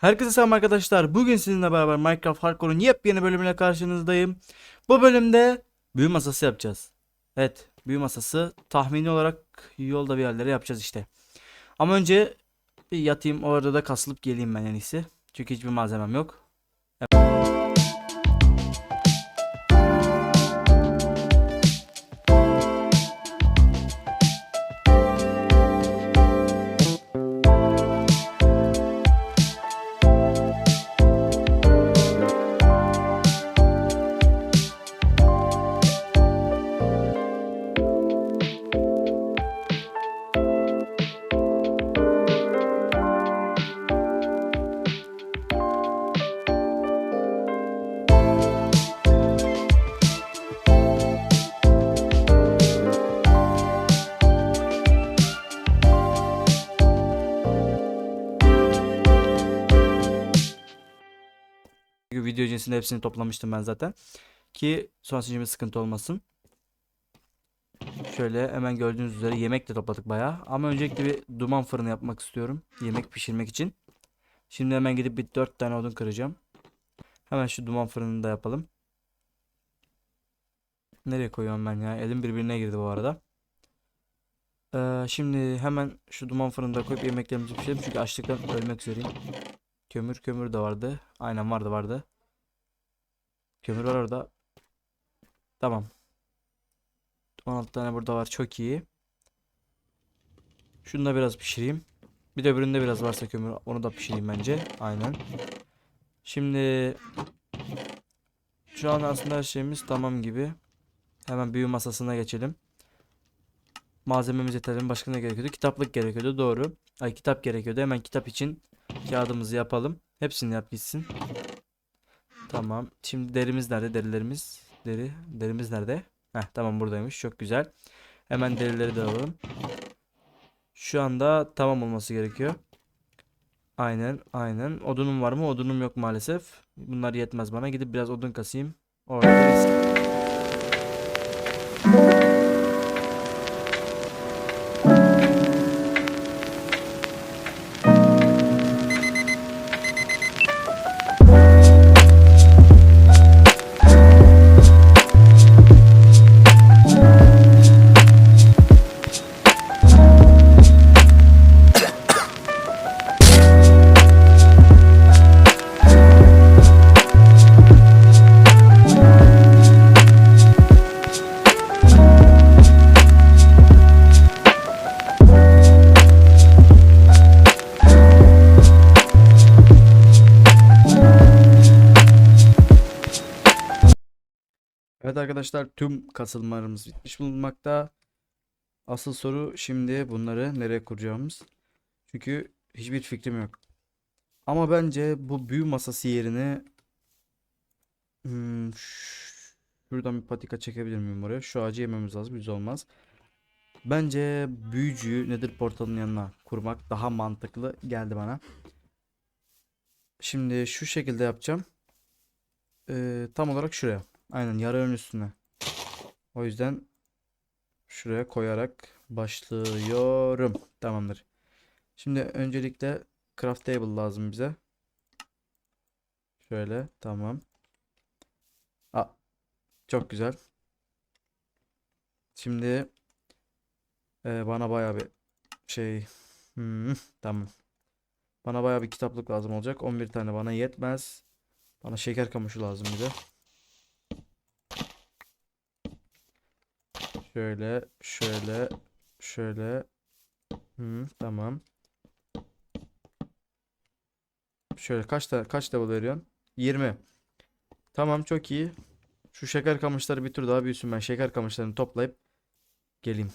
Herkese selam arkadaşlar. Bugün sizinle beraber Minecraft Hardcore'un yepyeni bölümüyle karşınızdayım. Bu bölümde büyü masası yapacağız. Evet, büyü masası tahmini olarak yolda bir yerlere yapacağız işte. Ama önce bir yatayım orada da kasılıp geleyim ben en iyisi. Çünkü hiçbir malzemem yok. Çünkü video öncesinde hepsini toplamıştım ben zaten. Ki sonrasında şimdi sıkıntı olmasın. Şöyle hemen gördüğünüz üzere yemek de topladık bayağı. Ama öncelikle bir duman fırını yapmak istiyorum. Yemek pişirmek için. Şimdi hemen gidip bir 4 tane odun kıracağım. Hemen şu duman fırınını da yapalım. Nereye koyuyorum ben ya? Elim birbirine girdi bu arada. Ee, şimdi hemen şu duman fırında koyup yemeklerimizi pişirelim. Çünkü açlıktan ölmek üzereyim. Kömür kömür de vardı. Aynen vardı vardı. Kömür var orada. Tamam. 16 tane burada var. Çok iyi. Şunu da biraz pişireyim. Bir de öbüründe biraz varsa kömür. Onu da pişireyim bence. Aynen. Şimdi şu an aslında her şeyimiz tamam gibi. Hemen büyü masasına geçelim. Malzememiz yeterli. Başka ne gerekiyordu? Kitaplık gerekiyordu. Doğru. Ay kitap gerekiyordu. Hemen kitap için kağıdımızı yapalım. Hepsini yap gitsin. Tamam. Şimdi derimiz nerede? Derilerimiz. Deri. Derimiz nerede? Heh, tamam buradaymış. Çok güzel. Hemen derileri de alalım. Şu anda tamam olması gerekiyor. Aynen, aynen. Odunum var mı? Odunum yok maalesef. Bunlar yetmez bana. Gidip biraz odun kasayım. Orada Evet arkadaşlar tüm kasılmalarımız bitmiş bulunmakta. Asıl soru şimdi bunları nereye kuracağımız. Çünkü hiçbir fikrim yok. Ama bence bu büyü masası yerine hmm, şuradan bir patika çekebilir miyim oraya? Şu ağacı yememiz lazım. Yüz olmaz. Bence büyücüyü Nether portalının yanına kurmak daha mantıklı geldi bana. Şimdi şu şekilde yapacağım. Ee, tam olarak şuraya. Aynen yarığın üstüne. O yüzden şuraya koyarak başlıyorum. Tamamdır. Şimdi öncelikle craft table lazım bize. Şöyle tamam. Aa, çok güzel. Şimdi e, bana baya bir şey hmm, tamam. Bana baya bir kitaplık lazım olacak. 11 tane bana yetmez. Bana şeker kamışı lazım bir de. Şöyle, şöyle, şöyle. Hı, tamam. Şöyle kaç da kaç level veriyorsun? 20. Tamam çok iyi. Şu şeker kamışları bir tur daha büyüsün. Ben şeker kamışlarını toplayıp geleyim.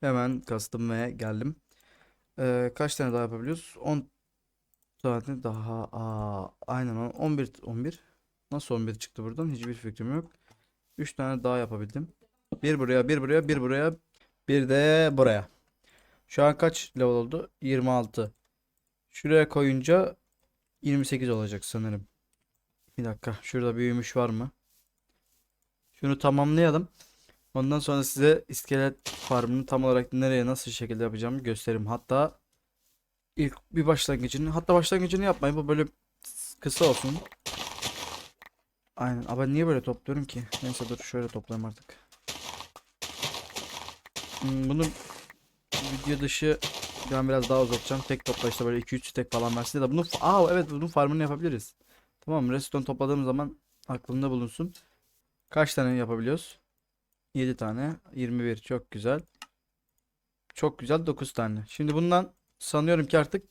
Hemen kastım ve geldim. Ee, kaç tane daha yapabiliyoruz? 10 tane daha. Aa, aynen on- 11 11. Nasıl 11 çıktı buradan? Hiçbir fikrim yok. 3 tane daha yapabildim. Bir buraya, bir buraya, bir buraya, bir de buraya. Şu an kaç level oldu? 26. Şuraya koyunca 28 olacak sanırım. Bir dakika. Şurada büyümüş var mı? Şunu tamamlayalım. Ondan sonra size iskelet farmını tam olarak nereye nasıl şekilde yapacağımı gösteririm. Hatta ilk bir başlangıcını hatta başlangıcını yapmayın bu böyle kısa olsun. Aynen. Ama niye böyle topluyorum ki? Neyse dur şöyle toplayayım artık. Hmm, bunu video dışı ben biraz daha uzatacağım. Tek toplayışta böyle 2-3 tek falan versin. Ya da bunu aa evet bunun farmını yapabiliriz. Tamam redstone topladığım zaman aklımda bulunsun. Kaç tane yapabiliyoruz? 7 tane. 21 çok güzel. Çok güzel 9 tane. Şimdi bundan sanıyorum ki artık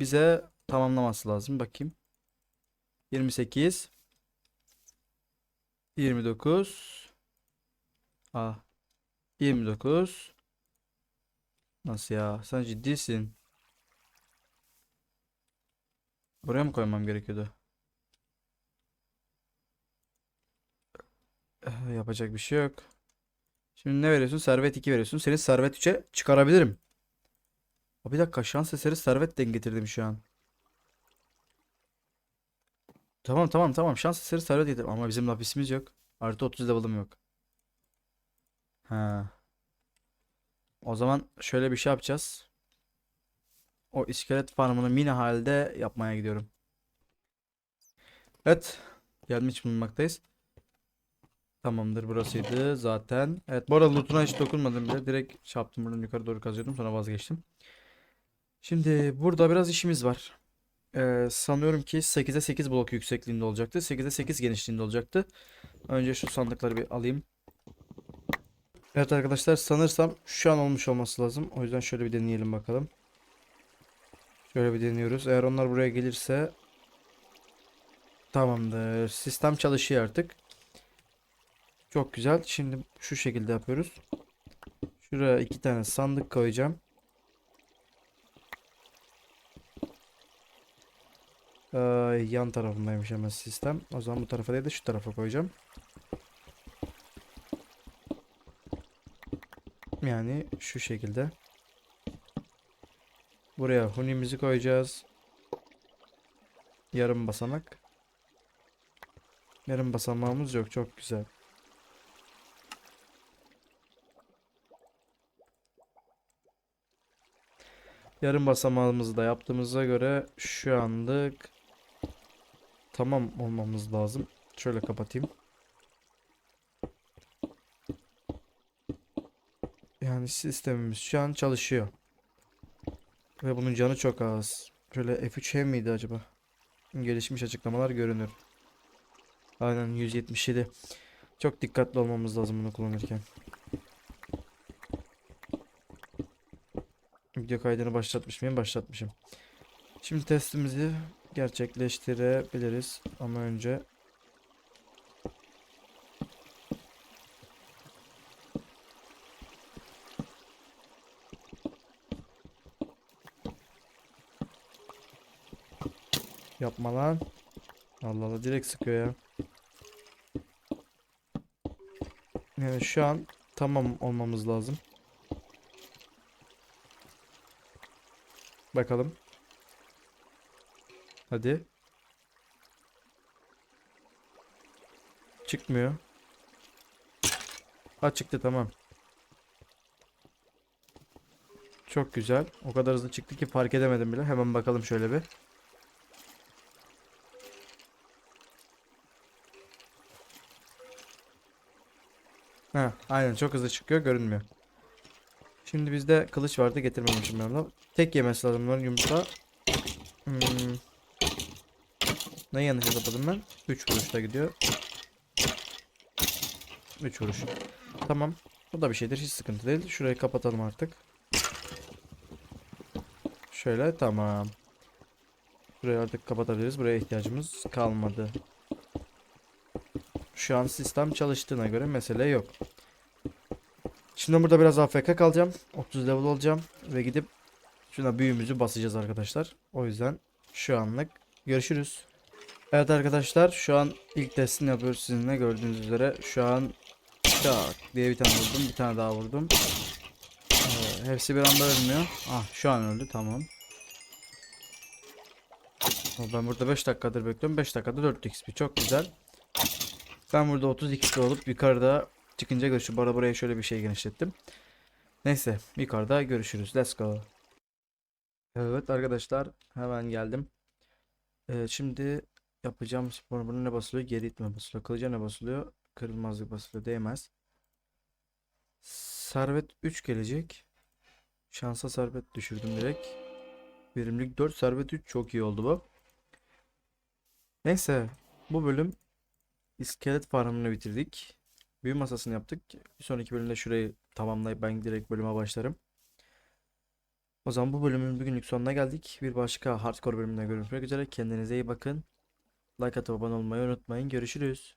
bize tamamlaması lazım. Bakayım. 28 29 Ah 29 Nasıl ya? Sen ciddisin. Buraya mı koymam gerekiyordu? Eh, Yapacak bir şey yok. Şimdi ne veriyorsun? Servet 2 veriyorsun. Seni servet 3'e çıkarabilirim. Bir dakika şans eseri servet denk getirdim şu an. Tamam tamam tamam şans eseri servet getirdim. Ama bizim lapisimiz yok. Artı 30 level'ım yok. Ha. O zaman şöyle bir şey yapacağız. O iskelet farmını mini halde yapmaya gidiyorum. Evet. Gelmiş bulunmaktayız. Tamamdır burasıydı zaten. Evet bu arada lootuna hiç dokunmadım bile. Direkt yaptım buradan yukarı doğru kazıyordum sonra vazgeçtim. Şimdi burada biraz işimiz var. Ee, sanıyorum ki 8'e 8 blok yüksekliğinde olacaktı. 8'e 8 genişliğinde olacaktı. Önce şu sandıkları bir alayım. Evet arkadaşlar sanırsam şu an olmuş olması lazım. O yüzden şöyle bir deneyelim bakalım. Şöyle bir deniyoruz. Eğer onlar buraya gelirse tamamdır. Sistem çalışıyor artık. Çok güzel. Şimdi şu şekilde yapıyoruz. Şuraya iki tane sandık koyacağım. Ee, yan tarafındaymış hemen sistem. O zaman bu tarafa değil de şu tarafa koyacağım. Yani şu şekilde. Buraya hunimizi koyacağız. Yarım basamak. Yarım basamağımız yok. Çok güzel. Yarım basamağımızı da yaptığımıza göre şu anlık tamam olmamız lazım. Şöyle kapatayım. Yani sistemimiz şu an çalışıyor. Ve bunun canı çok az. Şöyle F3 miydi acaba? Gelişmiş açıklamalar görünür. Aynen 177. Çok dikkatli olmamız lazım bunu kullanırken. Video kaydını başlatmış mıyım? Başlatmışım. Şimdi testimizi gerçekleştirebiliriz. Ama önce yapma lan. Allah Allah direkt sıkıyor ya. Yani şu an tamam olmamız lazım. Bakalım. Hadi. Çıkmıyor. Ha çıktı tamam. Çok güzel. O kadar hızlı çıktı ki fark edemedim bile. Hemen bakalım şöyle bir. Ha, aynen çok hızlı çıkıyor görünmüyor. Şimdi bizde kılıç vardı getirmemişim ben onu. Tek yemesi lazım bunların yumurta. Hmm. Ne yanlış hesapladım ben? 3 vuruşta gidiyor. 3 vuruş. Tamam. Bu da bir şeydir. Hiç sıkıntı değil. Şurayı kapatalım artık. Şöyle tamam. Burayı artık kapatabiliriz. Buraya ihtiyacımız kalmadı. Şu an sistem çalıştığına göre mesele yok. Şimdi burada biraz AFK kalacağım. 30 level olacağım ve gidip şuna büyümüzü basacağız arkadaşlar. O yüzden şu anlık görüşürüz. Evet arkadaşlar şu an ilk testini yapıyoruz sizinle gördüğünüz üzere. Şu an tak diye bir tane vurdum. Bir tane daha vurdum. Ee, hepsi bir anda ölmüyor. Ah şu an öldü tamam. Ama Ben burada 5 dakikadır bekliyorum. 5 dakikada 4 XP çok güzel. Ben burada 30 XP olup yukarıda çıkınca görüşürüz. Bu buraya şöyle bir şey genişlettim. Neyse yukarıda görüşürüz. Let's go. Evet arkadaşlar hemen geldim. Ee, şimdi yapacağım spor bunu ne basılıyor? Geri itme basılıyor. Kılıca ne basılıyor? Kırılmazlık basılıyor. Değmez. Servet 3 gelecek. Şansa servet düşürdüm direkt. Verimlilik 4 servet 3 çok iyi oldu bu. Neyse bu bölüm iskelet farmını bitirdik. Büyü masasını yaptık. Bir sonraki bölümde şurayı tamamlayıp ben direkt bölüme başlarım. O zaman bu bölümün bugünlük sonuna geldik. Bir başka hardcore bölümünde görüşmek üzere. Kendinize iyi bakın. Like atıp abone olmayı unutmayın. Görüşürüz.